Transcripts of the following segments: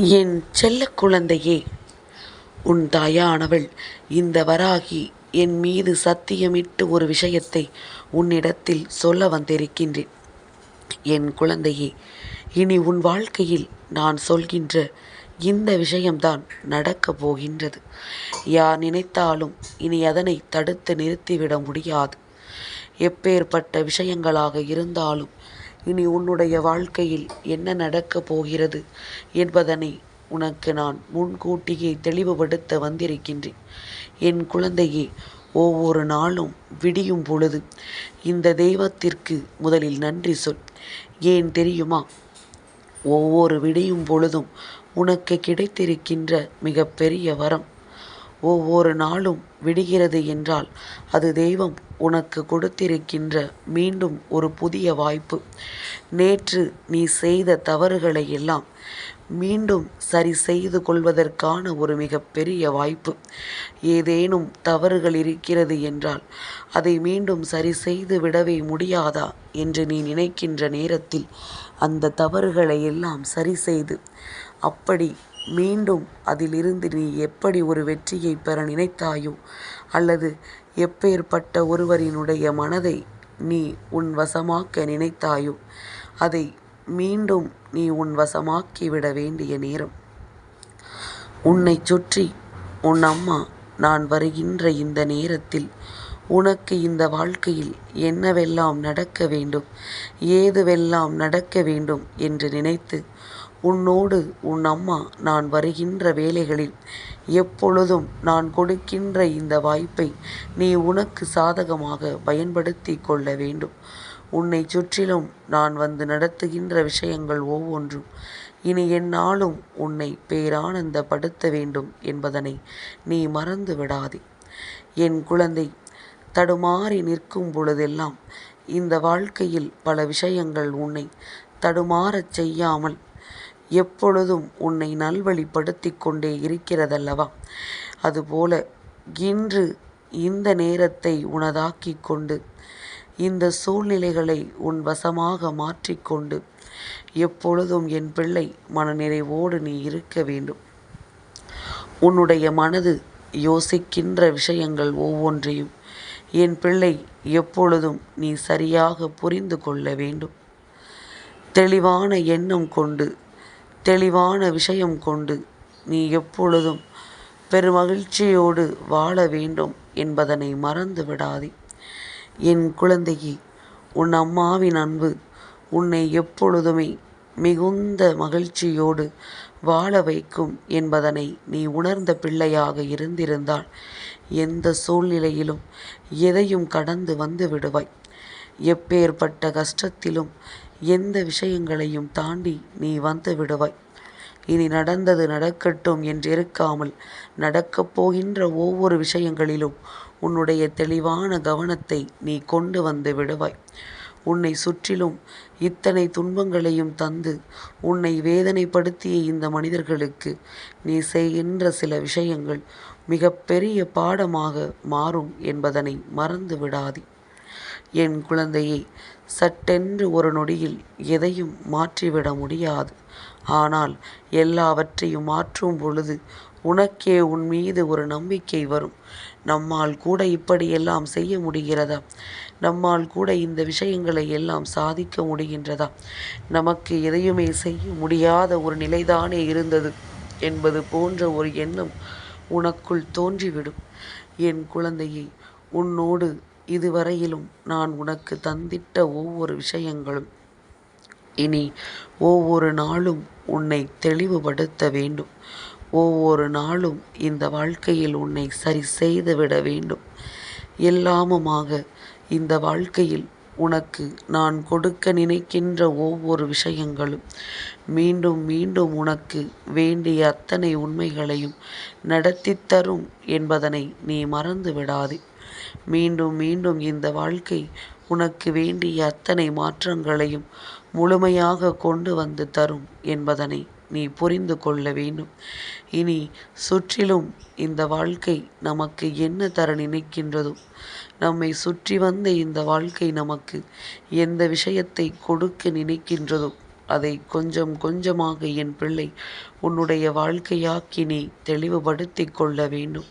என் செல்ல குழந்தையே உன் தாயானவள் இந்த வராகி என் மீது சத்தியமிட்டு ஒரு விஷயத்தை உன்னிடத்தில் சொல்ல வந்திருக்கின்றேன். என் குழந்தையே இனி உன் வாழ்க்கையில் நான் சொல்கின்ற இந்த விஷயம்தான் நடக்கப் போகின்றது. யார் நினைத்தாலும் இனி அதனை தடுத்து நிறுத்திவிட முடியாது. எப்பேற்பட்ட விஷயங்களாக இருந்தாலும் இனி உன்னுடைய வாழ்க்கையில் என்ன நடக்கப் போகிறது என்பதனை உனக்கு நான் முன்கூட்டியே தெளிவுபடுத்த வந்திருக்கின்றேன். என் குழந்தையே ஒவ்வொரு நாளும் விடியும் பொழுது இந்த தெய்வத்திற்கு முதலில் நன்றி சொல். ஏன் தெரியுமா? ஒவ்வொரு விடியும் பொழுதும் உனக்கு கிடைத்திருக்கின்ற மிகப்பெரிய வரம். ஒவ்வொரு நாளும் விடுகிறது என்றால் அது தெய்வம் உனக்கு கொடுத்திருக்கின்ற மீண்டும் ஒரு புதிய வாய்ப்பு. நேற்று நீ செய்த தவறுகளை எல்லாம் மீண்டும் சரி செய்து கொள்வதற்கான ஒரு மிகப்பெரிய வாய்ப்பு. ஏதேனும் தவறுகள் இருக்கிறது என்றால் அதை மீண்டும் சரி செய்து விடவே முடியாதா என்று நீ நினைக்கின்ற நேரத்தில் அந்த தவறுகளை எல்லாம் சரி செய்து அப்படி மீண்டும் அதிலிருந்து நீ எப்படி ஒரு வெற்றியை பெற நினைத்தாயோ அல்லது எப்பேற்பட்ட ஒருவரினுடைய மனதை நீ உன் வசமாக்க நினைத்தாயோ அதை மீண்டும் நீ உன் வசமாக்கிவிட வேண்டிய நேரம். உன்னை சுற்றி உன் அம்மா நான் வருகின்ற இந்த நேரத்தில் உனக்கு இந்த வாழ்க்கையில் என்னவெல்லாம் நடக்க வேண்டும் ஏதுவெல்லாம் நடக்க வேண்டும் என்று நினைத்து உன்னோடு உன் அம்மா நான் வருகின்ற வேலைகளில் எப்பொழுதும் நான் கொடுக்கின்ற இந்த வாய்ப்பை நீ உனக்கு சாதகமாக பயன்படுத்தி கொள்ள வேண்டும். உன்னை சுற்றிலும் நான் வந்து நடத்துகின்ற விஷயங்கள் ஒவ்வொன்றும் இனி என்னாலும் உன்னை பேரானந்தப்படுத்த வேண்டும் என்பதனை நீ மறந்து விடாதே. என் குழந்தை தடுமாறி நிற்கும் பொழுதெல்லாம் இந்த வாழ்க்கையில் பல விஷயங்கள் உன்னை தடுமாறச் செய்யாமல் எப்பொழுதும் உன்னை நல்வழிப்படுத்தி கொண்டே இருக்கிறதல்லவா? அதுபோல இன்று இந்த நேரத்தை உனதாக்கிக் கொண்டு இந்த சூழ்நிலைகளை உன் வசமாக மாற்றிக்கொண்டு எப்பொழுதும் என் பிள்ளை மனநிறைவோடு நீ இருக்க வேண்டும். உன்னுடைய மனது யோசிக்கின்ற விஷயங்கள் ஒவ்வொன்றையும் என் பிள்ளை எப்பொழுதும் நீ சரியாக புரிந்து கொள்ள வேண்டும். தெளிவான எண்ணம் கொண்டு தெளிவான விஷயம் கொண்டு நீ எப்பொழுதும் பெருமகிழ்ச்சியோடு வாழ வேண்டும் என்பதனை மறந்து விடாதே. என் குழந்தையே உன் அம்மாவின் அன்பு உன்னை எப்பொழுதுமே மிகுந்த மகிழ்ச்சியோடு வாழ வைக்கும் என்பதனை நீ உணர்ந்த பிள்ளையாக இருந்திருந்தால் எந்த சூழ்நிலையிலும் எதையும் கடந்து வந்து விடுவாய். எப்பேற்பட்ட கஷ்டத்திலும் எந்த விஷயங்களையும் தாண்டி நீ வந்து விடுவாய். இனி நடந்தது நடக்கட்டும் என்றிருக்காமல் நடக்கப் போகின்ற ஒவ்வொரு விஷயங்களிலும் உன்னுடைய தெளிவான கவனத்தை நீ கொண்டு வந்து விடுவாய். உன்னை சுற்றிலும் இத்தனை துன்பங்களையும் தந்து உன்னை வேதனைப்படுத்திய இந்த மனிதர்களுக்கு நீ செய்கின்ற சில விஷயங்கள் மிகப்பெரிய பாடமாக மாறும் என்பதனை மறந்து விடாதே. என் குழந்தையை சட்டென்று ஒரு நொடியில் எதையும் மாற்றிவிட முடியாது. ஆனால் எல்லாவற்றையும் மாற்றும் பொழுது உனக்கே உன் மீது ஒரு நம்பிக்கை வரும். நம்மால் கூட இப்படியெல்லாம் செய்ய முடிகிறதா? நம்மால் கூட இந்த விஷயங்களை எல்லாம் சாதிக்க முடிகின்றதா? நமக்கு எதையுமே செய்ய முடியாத ஒரு நிலைதானே இருந்தது என்பது போன்ற ஒரு எண்ணம் உனக்குள் தோன்றிவிடும். என் குழந்தையை உன்னோடு இதுவரையிலும் நான் உனக்கு தந்திட்ட ஒவ்வொரு விஷயங்களும் இனி ஒவ்வொரு நாளும் உன்னை தெளிவுபடுத்த வேண்டும். ஒவ்வொரு நாளும் இந்த வாழ்க்கையில் உன்னை சரி செய்து விட வேண்டும். எல்லாமுமாக இந்த வாழ்க்கையில் உனக்கு நான் கொடுக்க நினைக்கின்ற ஒவ்வொரு விஷயங்களும் மீண்டும் மீண்டும் உனக்கு வேண்டிய அத்தனை உண்மைகளையும் நடத்தி தரும் என்பதனை நீ மறந்து விடாதே மீண்டும் மீண்டும் இந்த வாழ்க்கை உனக்கு வேண்டிய அத்தனை மாற்றங்களையும் முழுமையாக கொண்டு வந்து தரும் என்பதனை நீ புரிந்து கொள்ள வேண்டும். இனி சுற்றிலும் இந்த வாழ்க்கை நமக்கு என்ன தர நினைக்கின்றதோ நம்மை சுற்றி வந்த இந்த வாழ்க்கை நமக்கு எந்த விஷயத்தை கொடுக்க நினைக்கின்றதோ அதை கொஞ்சம் கொஞ்சமாக என் பிள்ளை உன்னுடைய வாழ்க்கையாக்கி நீ தெளிவுபடுத்தி கொள்ள வேண்டும்.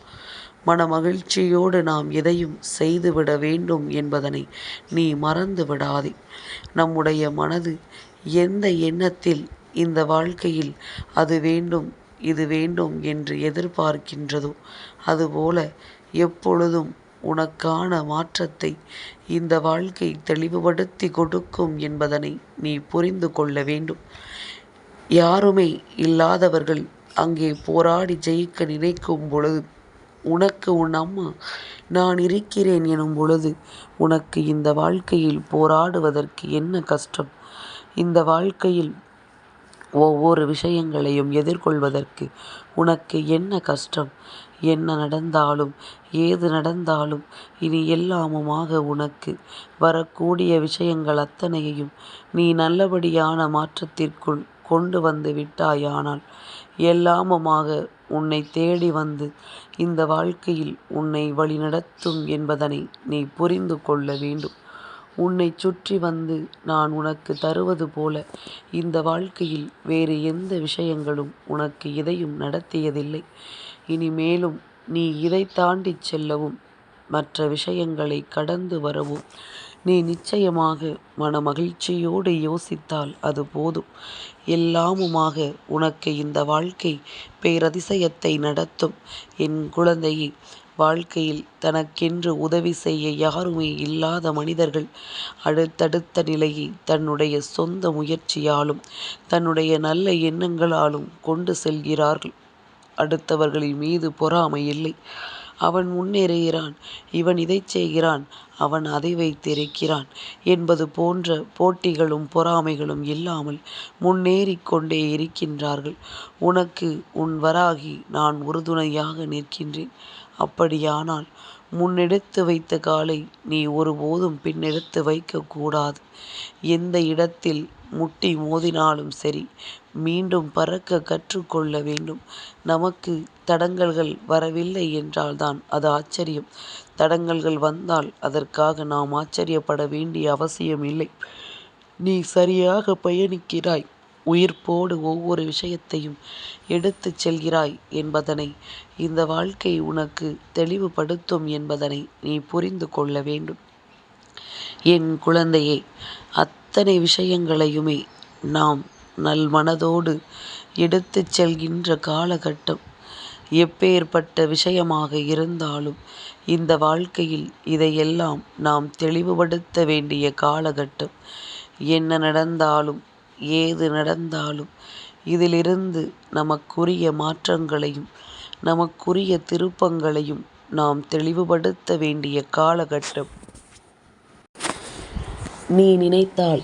மன மகிழ்ச்சியோடு நாம் எதையும் செய்துவிட வேண்டும் என்பதனை நீ மறந்து விடாதே நம்முடைய மனது எந்த எண்ணத்தில் இந்த வாழ்க்கையில் அது வேண்டும் இது வேண்டும் என்று எதிர்பார்க்கின்றதோ அதுபோல எப்பொழுதும் உனக்கான மாற்றத்தை இந்த வாழ்க்கை தெளிவுபடுத்தி கொடுக்கும் என்பதனை நீ புரிந்து கொள்ள வேண்டும். யாருமே இல்லாதவர்கள் அங்கே போராடி ஜெயிக்க நினைக்கும் பொழுது உனக்கு உன் அம்மா நான் இருக்கிறேன் எனும் பொழுது உனக்கு இந்த வாழ்க்கையில் போராடுவதற்கு என்ன கஷ்டம்? இந்த வாழ்க்கையில் ஒவ்வொரு விஷயங்களையும் எதிர்கொள்வதற்கு உனக்கு என்ன கஷ்டம்? என்ன நடந்தாலும் ஏது நடந்தாலும் இனி எல்லாமுமாக உனக்கு வரக்கூடிய விஷயங்கள் அத்தனையையும் நீ நல்லபடியான மாற்றத்திற்குள் கொண்டு வந்து விட்டாயானால் எல்லாமுமாக உன்னை தேடி வந்து இந்த வாழ்க்கையில் உன்னை வழிநடத்தும் என்பதனை நீ புரிந்து கொள்ள வேண்டும். உன்னை சுற்றி வந்து நான் உனக்கு தருவது போல இந்த வாழ்க்கையில் வேறு எந்த விஷயங்களும் உனக்கு இதையும் நடத்தியதில்லை. இனிமேலும் நீ இதை தாண்டி செல்லவும் மற்ற விஷயங்களை கடந்து வரவும் நீ நிச்சயமாக மனமகிழ்ச்சியோடு யோசித்தால் அது போதும். எல்லாமுமாக உனக்கு இந்த வாழ்க்கை பேரதிசயத்தை நடத்தும். என் குழந்தையே வாழ்க்கையில் தனக்கென்று உதவி செய்ய யாருமே இல்லாத மனிதர்கள் அடுத்தடுத்த நிலையை தன்னுடைய சொந்த முயற்சியாலும் தன்னுடைய நல்ல எண்ணங்களாலும் கொண்டு செல்கிறார்கள். அடுத்தவர்களின் மீது பொறாமை இல்லை. அவன் முன்னேறுகிறான். இவன் இதைச் செய்கிறான். அவன் அதை வைத்திருக்கிறான். என்பது போன்ற போட்டிகளும் பொறாமைகளும் இல்லாமல் முன்னேறிக் கொண்டே இருக்கின்றார்கள். உனக்கு உன் வராகி நான் உறுதுணையாக நிற்கின்றேன். அப்படியானால் முன்னெடுத்து வைத்த காலை நீ ஒருபோதும் பின்னெடுத்து வைக்கக்கூடாது. எந்த இடத்தில் முட்டி மோதினாலும் சரி மீண்டும் பறக்க கற்றுக்கொள்ள வேண்டும். நமக்கு தடங்கல்கள் வரவில்லை என்றால்தான் அது ஆச்சரியம். தடங்கல்கள் வந்தால் அதற்காக நாம் ஆச்சரியப்பட வேண்டிய அவசியம் இல்லை. நீ சரியாக பயணிக்கிறாய். உயிர்ப்போடு ஒவ்வொரு விஷயத்தையும் எடுத்து செல்கிறாய் என்பதனை இந்த வாழ்க்கை உனக்கு தெளிவுபடுத்தும் என்பதனை நீ புரிந்து கொள்ள வேண்டும். என் குழந்தையே அத்தனை விஷயங்களையுமே நாம் நல் மனதோடு எடுத்துச் செல்கின்ற காலகட்டம் எப்பேற்பட்ட விஷயமாக இருந்தாலும் இந்த வாழ்க்கையில் இதையெல்லாம் நாம் தெளிவுபடுத்த வேண்டிய காலகட்டம். என்ன நடந்தாலும் ஏது நடந்தாலும் இதிலிருந்து நமக்குரிய மாற்றங்களையும் நமக்குரிய திருப்பங்களையும் நாம் தெளிவுபடுத்த வேண்டிய காலகட்டம். நீ நினைத்தால்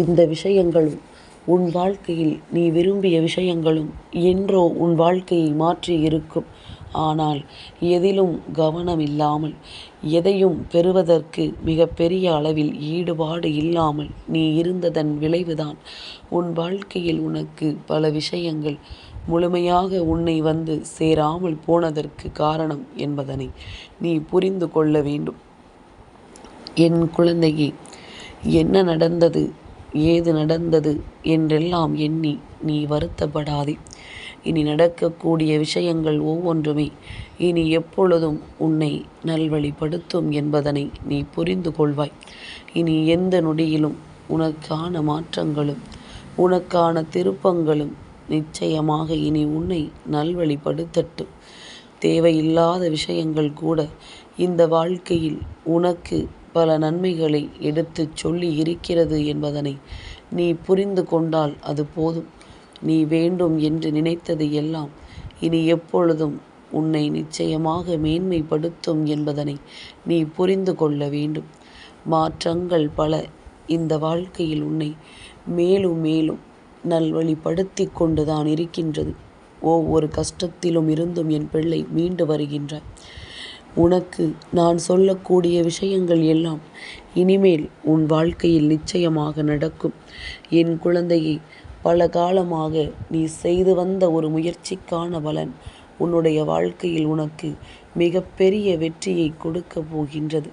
இந்த விஷயங்களும் உன் வாழ்க்கையில் நீ விரும்பிய விஷயங்களும் என்றோ உன் வாழ்க்கையை மாற்றி இருக்கும். ஆனால் எதிலும் கவனம் இல்லாமல் எதையும் பெறுவதற்கு மிகப்பெரிய அளவில் ஈடுபாடு இல்லாமல் நீ இருந்ததன் விளைவுதான். உன் வாழ்க்கையில் உனக்கு பல விஷயங்கள் முழுமையாக உன்னை வந்து சேராமல் போனதற்கு காரணம் என்பதனை நீ புரிந்து கொள்ள வேண்டும். என் குழந்தையே என்ன நடந்தது? ஏது நடந்தது என்றெல்லாம் எண்ணி நீ வருத்தப்படாதே. இனி நடக்கக்கூடிய விஷயங்கள் ஒவ்வொன்றுமே இனி எப்பொழுதும் உன்னை நல்வழிப்படுத்தும் என்பதனை நீ புரிந்து கொள்வாய். இனி எந்த நொடியிலும் உனக்கான மாற்றங்களும் உனக்கான திருப்பங்களும் நிச்சயமாக இனி உன்னை நல்வழிப்படுத்தட்டும். தேவையில்லாத விஷயங்கள் கூட இந்த வாழ்க்கையில் உனக்கு பல நன்மைகளை எடுத்துச் சொல்லி இருக்கிறது என்பதனை நீ புரிந்து கொண்டால் அது போதும். நீ வேண்டும் என்று நினைத்தது எல்லாம் இனி எப்பொழுதும் உன்னை நிச்சயமாக மேன்மைப்படுத்தும் என்பதனை நீ புரிந்து கொள்ள வேண்டும். மாற்றங்கள் பல இந்த வாழ்க்கையில் உன்னை மேலும் மேலும் நல்வழிப்படுத்தி கொண்டுதான் இருக்கின்றது. ஒவ்வொரு கஷ்டத்திலும் இருந்தும் என் பிள்ளை மீண்டு வருகின்ற உனக்கு நான் சொல்லக்கூடிய விஷயங்கள் எல்லாம் இனிமேல் உன் வாழ்க்கையில் நிச்சயமாக நடக்கும் என் குழந்தையை பல காலமாக நீ செய்து வந்த ஒரு முயற்சிக்கான பலன் உன்னுடைய வாழ்க்கையில் உனக்கு மிகப்பெரிய வெற்றியை கொடுக்க போகின்றது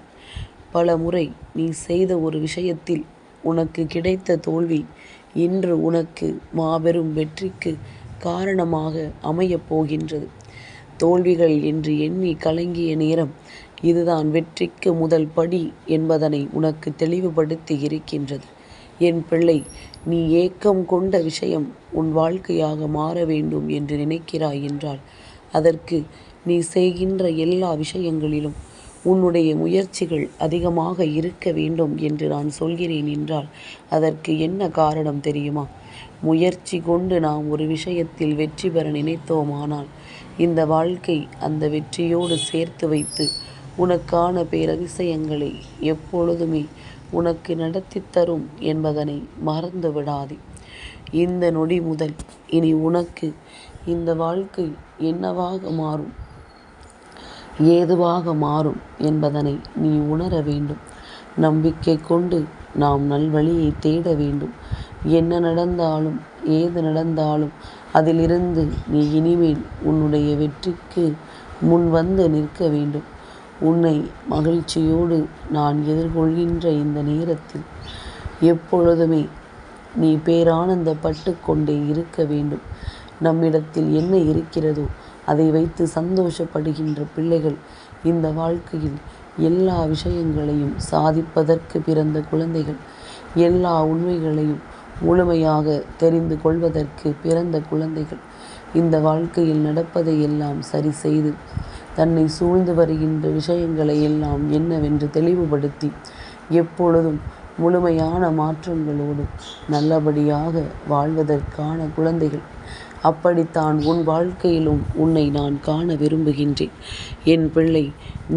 பல முறை நீ செய்த ஒரு விஷயத்தில் உனக்கு கிடைத்த தோல்வி இன்று உனக்கு மாபெரும் வெற்றிக்கு காரணமாக அமையப் போகின்றது. தோல்விகள் என்று எண்ணி கலங்கிய நேரம் இதுதான் வெற்றிக்கு முதல் படி என்பதனை உனக்கு தெளிவுபடுத்தி இருக்கின்றது. என் பிள்ளை நீ ஏக்கம் கொண்ட விஷயம் உன் வாழ்க்கையாக மாற வேண்டும் என்று நினைக்கிறாய் என்றால் அதற்கு நீ செய்கின்ற எல்லா விஷயங்களிலும் உன்னுடைய முயற்சிகள் அதிகமாக இருக்க வேண்டும் என்று நான் சொல்கிறேன் என்றால் அதற்கு என்ன காரணம் தெரியுமா? முயற்சி கொண்டு நாம் ஒரு விஷயத்தில் வெற்றி பெற நினைத்தோமானால் இந்த வாழ்க்கை அந்த வெற்றியோடு சேர்த்து வைத்து உனக்கான பேரதிசயங்களை எப்பொழுதுமே உனக்கு நடத்தி தரும் என்பதனை மறந்து விடாதே. இந்த நொடி முதல் இனி உனக்கு இந்த வாழ்க்கை என்னவாக மாறும் ஏதுவாக மாறும் என்பதனை நீ உணர வேண்டும். நம்பிக்கை கொண்டு நாம் நல்வழியை தேட வேண்டும். என்ன நடந்தாலும் ஏது நடந்தாலும் அதிலிருந்து நீ இனிமேல் உன்னுடைய வெற்றிக்கு முன் வந்து நிற்க வேண்டும். உன்னை மகிழ்ச்சியோடு நான் எதிர்கொள்கின்ற இந்த நேரத்தில் எப்பொழுதுமே நீ பேரானந்தப்பட்டு கொண்டே இருக்க வேண்டும். நம்மிடத்தில் என்ன இருக்கிறதோ அதை வைத்து சந்தோஷப்படுகின்ற பிள்ளைகள் இந்த வாழ்க்கையில் எல்லா விஷயங்களையும் சாதிப்பதற்கு பிறந்த குழந்தைகள். எல்லா உண்மைகளையும் முழுமையாக தெரிந்து கொள்வதற்கு பிறந்த குழந்தைகள். இந்த வாழ்க்கையில் நடப்பதை எல்லாம் சரி செய்து தன்னை சூழ்ந்து வருகின்ற விஷயங்களை எல்லாம் என்னவென்று தெளிவுபடுத்தி எப்பொழுதும் முழுமையான மாற்றங்களோடு நல்லபடியாக வாழ்வதற்கான குழந்தைகள். அப்படித்தான் உன் வாழ்க்கையிலும் உன்னை நான் காண விரும்புகின்றேன். என் பிள்ளை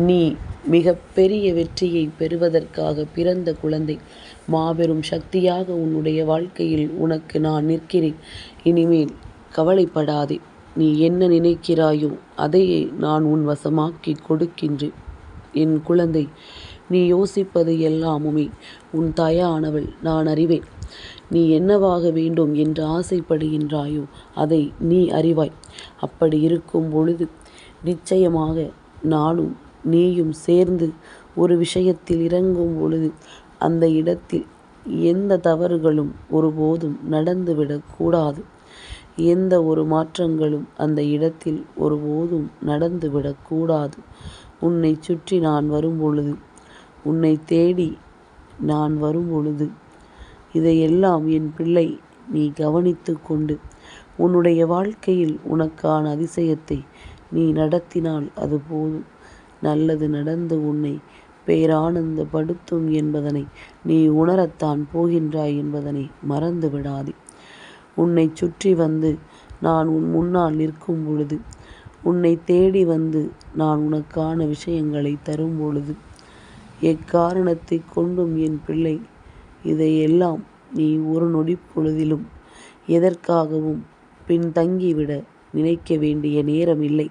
நீ மிகப்பெரிய வெற்றியை பெறுவதற்காக பிறந்த குழந்தை. மாபெரும் சக்தியாக உன்னுடைய வாழ்க்கையில் உனக்கு நான் நிற்கிறேன். இனிமேல் கவலைப்படாதே. நீ என்ன நினைக்கிறாயோ அதையே நான் உன் வசமாக்கிக் கொடுக்கின்றேன். என் குழந்தை நீ யோசிப்பது எல்லாமுமே உன் தாயானவள் நான் அறிவேன். நீ என்னவாக வேண்டும் என்று ஆசைப்படுகின்றாயோ அதை நீ அறிவாய். அப்படி இருக்கும் பொழுது நிச்சயமாக நானும் நீயும் சேர்ந்து ஒரு விஷயத்தில் இறங்கும் பொழுது அந்த இடத்தில் எந்த தவறுகளும் ஒருபோதும் நடந்துவிடக்கூடாது எந்த ஒரு மாற்றங்களும் அந்த இடத்தில் ஒருபோதும் நடந்துவிடக்கூடாது உன்னை உன்னைச் சுற்றி நான் வரும்பொழுது உன்னை தேடி நான் வரும்பொழுது இதையெல்லாம் என் பிள்ளை நீ கவனித்து கொண்டு உன்னுடைய வாழ்க்கையில் உனக்கான அதிசயத்தை நீ நடத்தினால் அது போதும். நல்லது நடந்து உன்னை பேரானந்தப்படுத்தும் என்பதனை நீ உணரத்தான் போகின்றாய் என்பதனை மறந்து விடாதே. உன்னைச் சுற்றி வந்து நான் உன் முன்னால் நிற்கும் பொழுது உன்னை தேடி வந்து நான் உனக்கான விஷயங்களை தரும் பொழுது எக்காரணத்தை கொண்டும் என் பிள்ளை இதையெல்லாம் நீ ஒரு நொடி பொழுதிலும் எதற்காகவும் பின்தங்கிவிட நினைக்க வேண்டிய நேரம் இல்லை.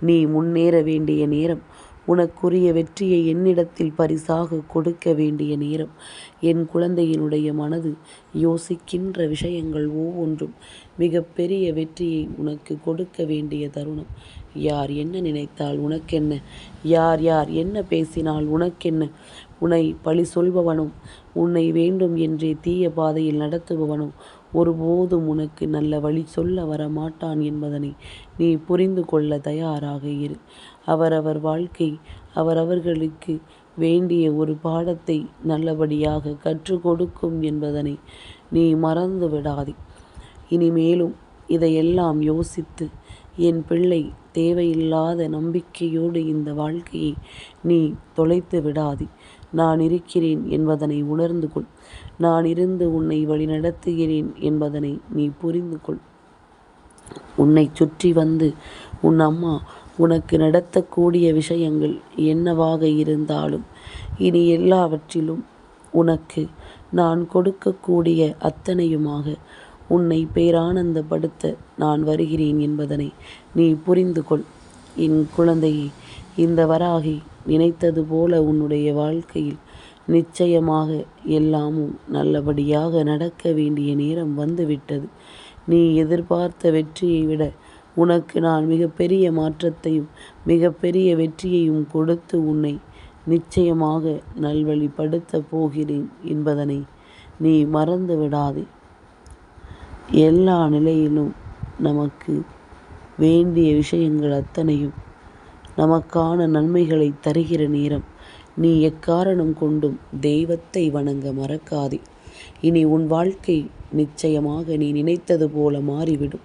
நீ முன்னேற வேண்டிய நேரம். உனக்குரிய வெற்றியை என்னிடத்தில் பரிசாக கொடுக்க வேண்டிய நேரம். என் குழந்தையினுடைய மனது யோசிக்கின்ற விஷயங்கள் ஒவ்வொன்றும் மிக பெரிய வெற்றியை உனக்கு கொடுக்க வேண்டிய தருணம். யார் என்ன நினைத்தால் உனக்கென்ன? யார் யார் என்ன பேசினால் உனக்கென்ன? உன்னை பழி சொல்பவனோ உன்னை வேண்டும் என்றே தீய பாதையில் நடத்துபவனோ ஒருபோதும் உனக்கு நல்ல வழி சொல்ல வரமாட்டான் என்பதனை நீ புரிந்து கொள்ள தயாராக இரு. அவரவர் வாழ்க்கை அவரவர்களுக்கு வேண்டிய ஒரு பாடத்தை நல்லபடியாக கற்றுக் கொடுக்கும் என்பதனை நீ மறந்து விடாதே. இனிமேலும் இதையெல்லாம் யோசித்து என் பிள்ளை தேவையில்லாத நம்பிக்கையோடு இந்த வாழ்க்கையை நீ தொலைத்து விடாதே. நான் இருக்கிறேன் என்பதனை உணர்ந்து கொள். நான் இருந்து உன்னை வழிநடத்துகிறேன் என்பதனை நீ புரிந்து கொள். உன்னை சுற்றி வந்து உன் அம்மா உனக்கு நடத்தக்கூடிய விஷயங்கள் என்னவாக இருந்தாலும் இனி எல்லாவற்றிலும் உனக்கு நான் கொடுக்கக்கூடிய அத்தனையுமாக உன்னை பேரானந்தப்படுத்த நான் வருகிறேன் என்பதனை நீ புரிந்து கொள். என் குழந்தையே இந்த வராகி நினைத்தது போல உன்னுடைய வாழ்க்கையில் நிச்சயமாக எல்லாமும் நல்லபடியாக நடக்க வேண்டிய நேரம் வந்துவிட்டது. நீ எதிர்பார்த்த வெற்றியை விட உனக்கு நான் மிகப்பெரிய மாற்றத்தையும் மிகப்பெரிய வெற்றியையும் கொடுத்து உன்னை நிச்சயமாக நல்வழிப்படுத்தப் போகிறேன் என்பதனை நீ மறந்து விடாதே. எல்லா நிலையிலும் நமக்கு வேண்டிய விஷயங்கள் அத்தனையும் நமக்கான நன்மைகளை தருகிற நேரம். நீ எக்காரணம் கொண்டும் தெய்வத்தை வணங்க மறக்காதே. இனி உன் வாழ்க்கை நிச்சயமாக நீ நினைத்தது போல மாறிவிடும்.